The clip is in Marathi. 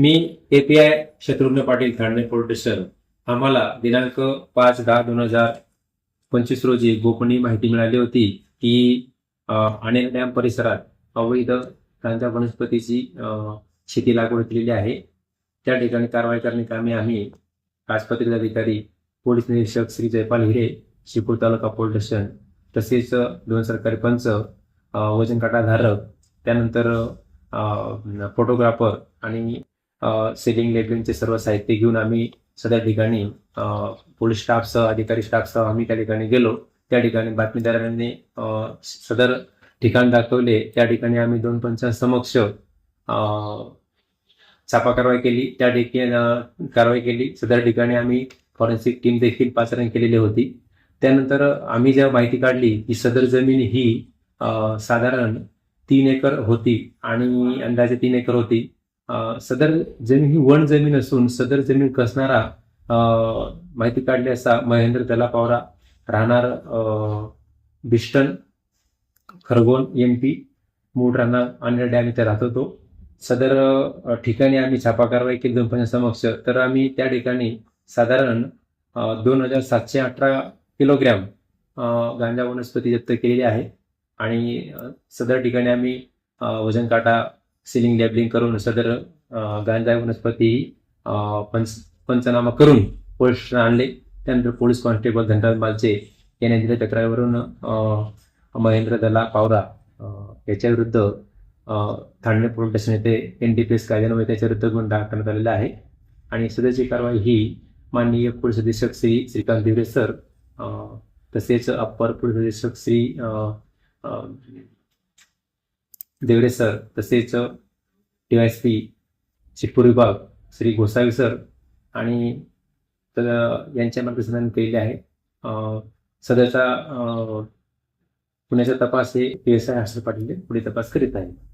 मी API Shatrughan Patil Thane police station. आम्हाला दिनांक पाच दहा दोन हजार पंचवीस रोजी गोपनीय माहिती मिळाली होती की अनेक डॅम परिसरात अवैध गांजा वनस्पतीची शेती लागवड केलेली आहे. त्या ठिकाणी कारवाई करण्यात आम्ही राजपत्रित अधिकारी पोलीस निरीक्षक श्री जयपाल हिरे शिपूर तालुका पोलीस स्टेशन तसेच दोन सरकारी पंच वजन काटाधारक त्यानंतर फोटोग्राफर आणि सेलिंग लेबलिंगचे सर्व साहित्य घेऊन आम्ही सध्या ठिकाणी अ, पोलीस स्टाफसह अधिकारी स्टाफसह आम्ही त्या ठिकाणी गेलो. त्या ठिकाणी बातमीदारांनी सदर ठिकाण दाखवले. त्या ठिकाणी आम्ही दोन पंचांसमक्ष अ, छापा कारवाई केली. त्या ठिकाणी कारवाई केली. सदर ठिकाणी आम्ही फॉरेन्सिक टीम देखील पाचारण केलेली होती. त्यानंतर आम्ही जेव्हा माहिती काढली की सदर जमीन ही साधारण तीन एकर होती आणि अंदाजे तीन एकर होती सदर जमीन ही वन जमीन असून सदर जमीन कसणारा माहिती काढली असता महेंद्र तलापावरा राहणार बिष्टन बिस्टन खरगोन एम पी मूळ राहणार अन्य डॅम इथे राहत होतो. सदर ठिकाणी आम्ही छापा कारवाई केली दोन समक्ष. तर आम्ही त्या ठिकाणी साधारण दोन हजार सातशे अठरा किलोग्रॅम गांजा वनस्पती जप्त केलेली आहे. आणि सदर ठिकाणी आम्ही वजन काटा सिलिंग लॅबलिंग करून सदर गांजा वनस्पती पंच पंचनामा करून पोलीस आणले. त्यानंतर पोलीस कॉन्स्टेबल धनराज मालचे यांनी दिलेल्या तक्रारीवरून महेंद्र दला पावरा याच्याविरुद्ध याच्या विरुद्ध ठाणे पोलीस स्टेशन येथे एन डी पी एस कायद्यामुळे त्याच्याविरुद्ध गुन्हा दाखल करण्यात आलेला आहे. आणि सदरची कारवाई ही माननीय पोलीस अधीक्षक श्री श्रीकांत दिवरे सर तसेच अप्पर पोलीस अधीक्षक श्री देवरे सर तसेच डीवायएसपी शिवपूर विभाग श्री गोसावी सर आणि तर यांच्या मार्गदर्शनाने केलेले आहे. सध्याचा पुण्याचा तपास हे P S I Harshad Patil हे पुढे तपास करीत आहे